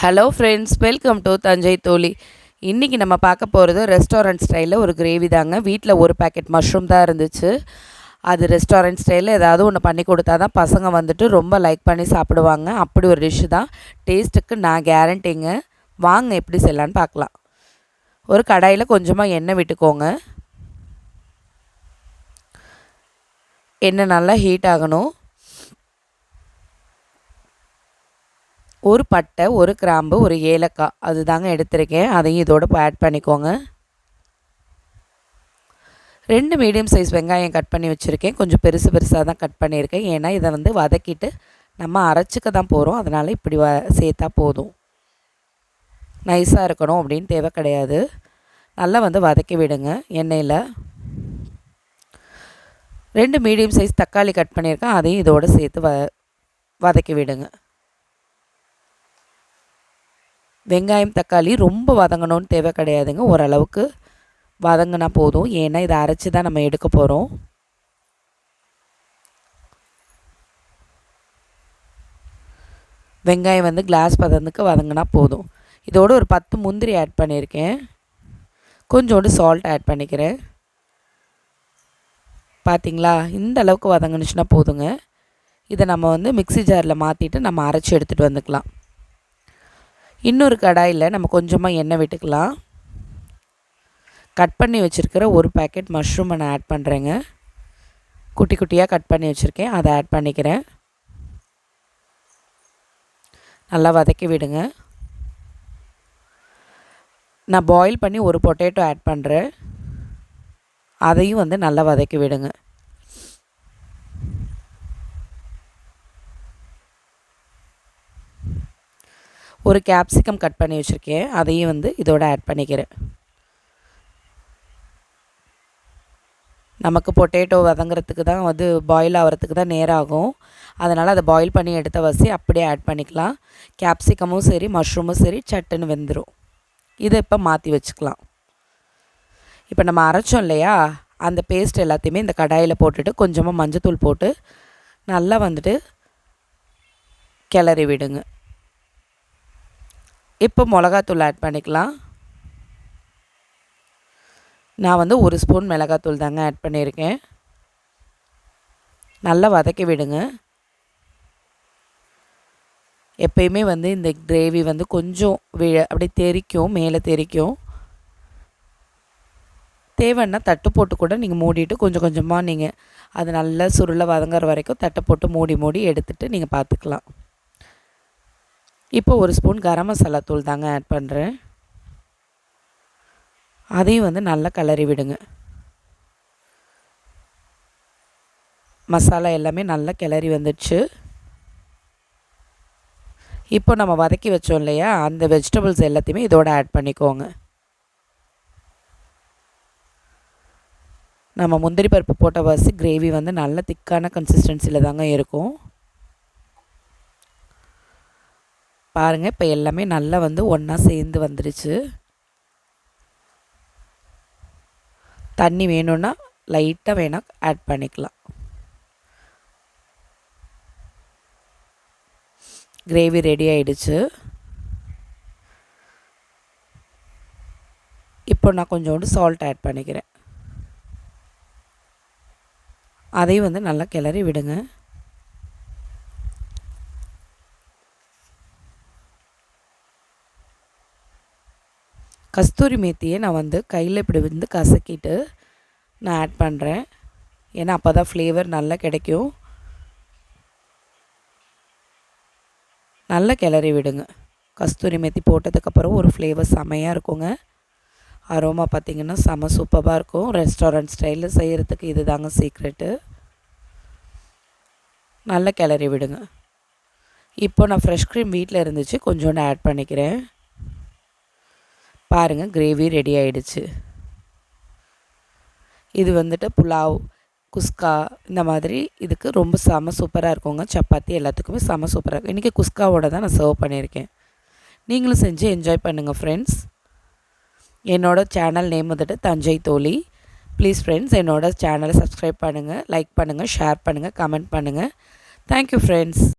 Hello friends welcome to Thanjai தோழி இன்றைக்கி நம்ம பார்க்க போகிறது ரெஸ்டாரண்ட் ஸ்டைலில் ஒரு கிரேவி தாங்க. வீட்டில் ஒரு பேக்கெட் மஷ்ரூம் தான் இருந்துச்சு. அது ரெஸ்டாரண்ட் ஸ்டைலில் ஏதாவது ஒன்று பண்ணி கொடுத்தா தான் பசங்க வந்துட்டு ரொம்ப லைக் பண்ணி சாப்பிடுவாங்க. அப்படி ஒரு டிஷ்ஷு தான். டேஸ்ட்டுக்கு நான் கேரண்டிங்க வாங்க எப்படி செய்யலான்னு பார்க்கலாம். ஒரு கடாயில் கொஞ்சமாக எண்ணெய் விட்டுக்கோங்க. எண்ணெய் நல்லா ஹீட் ஆகணும். ஒரு பட்டை ஒரு கிராம்பு ஒரு ஏலக்காய். அது தாங்க எடுத்திருக்கேன். அதையும் இதோடு ஆட் பண்ணிக்கோங்க. ரெண்டு மீடியம் சைஸ் வெங்காயம் கட் பண்ணி வச்சுருக்கேன். கொஞ்சம் பெருசு பெருசாக தான் கட் பண்ணியிருக்கேன். ஏன்னா இதை வந்து வதக்கிட்டு நம்ம அரைச்சிக்க தான் போகிறோம் அதனால் இப்படி வ சேர்த்தா போதும். நைஸாக இருக்கணும் அப்படின்னு தேவை கிடையாது. நல்லா வந்து வதக்கி விடுங்க எண்ணெயில். ரெண்டு மீடியம் சைஸ் தக்காளி கட் பண்ணியிருக்கேன். அதையும் இதோடு சேர்த்து வ வதக்கி விடுங்க. வெங்காயம் தக்காளி ரொம்ப வதங்கணும்னு தேவை கிடையாதுங்க. ஓரளவுக்கு வதங்கினா போதும். ஏன்னா இதை அரைச்சி தான் நம்ம எடுக்க போகிறோம் வெங்காயம் வந்து கிளாஸ் பதந்துக்கு வதங்கினா போதும். இதோடு ஒரு பத்து முந்திரி ஆட் பண்ணியிருக்கேன் கொஞ்சோண்டு சால்ட் ஆட் பண்ணிக்கிறேன். பார்த்திங்களா இந்த அளவுக்கு வதங்கினுச்சுன்னா போதுங்க. இதை நம்ம வந்து மிக்சி ஜாரில் மாற்றிட்டு நம்ம அரைச்சி எடுத்துகிட்டு வந்துக்கலாம். இன்னொரு கடாயில் நம்ம கொஞ்சமாக எண்ணெய் விட்டுக்கலாம். கட் பண்ணி வச்சுருக்கிற ஒரு பேக்கெட் மஷ்ரூமை நான் ஆட் பண்ணுறேங்க குட்டி குட்டியாக கட் பண்ணி வச்சுருக்கேன். அதை ஆட் பண்ணிக்கிறேன். நல்லா வதக்கி விடுங்க. நான் பாயில் பண்ணி ஒரு பொட்டேட்டோ ஆட் பண்ணுறேன் அதையும் வந்து நல்லா வதக்கி விடுங்க. ஒரு கேப்சிகம் கட் பண்ணி வச்சுருக்கேன். அதையும் வந்து இதோட ஆட் பண்ணிக்கிறேன். நமக்கு பொட்டேட்டோ வதங்குறதுக்கு தான் வந்து பாயில் ஆகிறதுக்கு தான் நேரம் ஆகும் அதனால் அதை பாயில் பண்ணி எடுத்த வசி அப்படியே ஆட் பண்ணிக்கலாம். கேப்சிகமும் சரி மஷ்ரூமும் சரி சட்டுன்னு வெந்துடும் இதை இப்போ மாற்றி வச்சுக்கலாம். இப்போ நம்ம அரைச்சோம் இல்லையா? அந்த பேஸ்ட் எல்லாத்தையுமே இந்த கடாயில் போட்டுட்டு கொஞ்சமாக மஞ்சத்தூள் போட்டு நல்லா வந்துட்டு கிளறி விடுங்க. இப்போ மிளகாத்தூள் ஆட் பண்ணிக்கலாம். நான் வந்து ஒரு ஸ்பூன் மிளகாத்தூள் தாங்க ஆட் பண்ணியிருக்கேன். நல்லா வதக்கி விடுங்க. எப்பயுமே வந்து இந்த கிரேவி வந்து கொஞ்சம் வி அப்படியே தெரிக்கும் மேலே தெரிக்கும். தேவைன்னா தட்டு போட்டு கூட நீங்கள் மூடிட்டு கொஞ்சம் கொஞ்சமாக நீங்கள் அது நல்லா சுருளை வதங்குற வரைக்கும் தட்டை போட்டு மூடி மூடி எடுத்துகிட்டு நீங்கள் பார்த்துக்கலாம். இப்போ ஒரு ஸ்பூன் கரம் மசாலா தூள் தாங்க ஆட் பண்ணுறேன் அதையும் வந்து நல்லா கலரி விடுங்க. மசாலா எல்லாமே நல்லா கிளறி வந்துடுச்சு. இப்போ நம்ம வதக்கி வச்சோம் இல்லையா அந்த வெஜிடபிள்ஸ் எல்லாத்தையுமே இதோட ஆட் பண்ணிக்கோங்க. நம்ம முந்திரி பருப்பு போட்ட வாசி கிரேவி வந்து நல்ல திக்கான கன்சிஸ்டன்சியில் தாங்க இருக்கும். பாருங்கள் இப்போ எல்லாமே நல்லா வந்து ஒன்றா சேர்ந்து வந்துடுச்சு தண்ணி வேணும்னா லைட்டாக வேணால் ஆட் பண்ணிக்கலாம். கிரேவி ரெடி ஆகிடுச்சு இப்போ நான் கொஞ்சோண்டு சால்ட் ஆட் பண்ணிக்கிறேன். அதையும் வந்து நல்லா கிளறி விடுங்க. கஸ்தூரி மேத்தியை நான் வந்து கையில் இப்படி வந்து கசக்கிட்டு நான் ஆட் பண்ணுறேன் ஏன்னா அப்போ தான் ஃப்ளேவர் நல்லா கிடைக்கும். நல்லா கிளறி விடுங்க. கஸ்தூரி மேத்தி போட்டதுக்கப்புறம் ஒரு ஃப்ளேவர் செமையாக இருக்குங்க. அரோமா பார்த்திங்கன்னா செம சூப்பராக இருக்கும். ரெஸ்டாரண்ட் ஸ்டைலில் செய்கிறதுக்கு இது தாங்க சீக்ரெட்டு நல்லா கிளறி விடுங்க. இப்போ நான் ஃப்ரெஷ் க்ரீம் வீட்டில் இருந்துச்சு. கொஞ்சோண்டு ஆட் பண்ணிக்கிறேன். பாருங்கள் கிரேவி ரெடி ஆகிடுச்சு இது வந்துட்டு புலாவ் குஸ்கா இந்த மாதிரி இதுக்கு ரொம்ப செம சூப்பராக இருக்குங்க. சப்பாத்தி எல்லாத்துக்குமே செம சூப்பராக இருக்கும் இன்றைக்கி குஸ்காவோட தான் நான் சர்வ் பண்ணியிருக்கேன். நீங்களும் செஞ்சு என்ஜாய் பண்ணுங்கள் ஃப்ரெண்ட்ஸ் என்னோடய சேனல் நேம் வந்துட்டு தஞ்சை தோழி. ப்ளீஸ் ஃப்ரெண்ட்ஸ் என்னோடய சேனலை சப்ஸ்கிரைப் பண்ணுங்கள் லைக் பண்ணுங்கள் ஷேர் பண்ணுங்கள் கமெண்ட் பண்ணுங்கள் தேங்க்யூ ஃப்ரெண்ட்ஸ்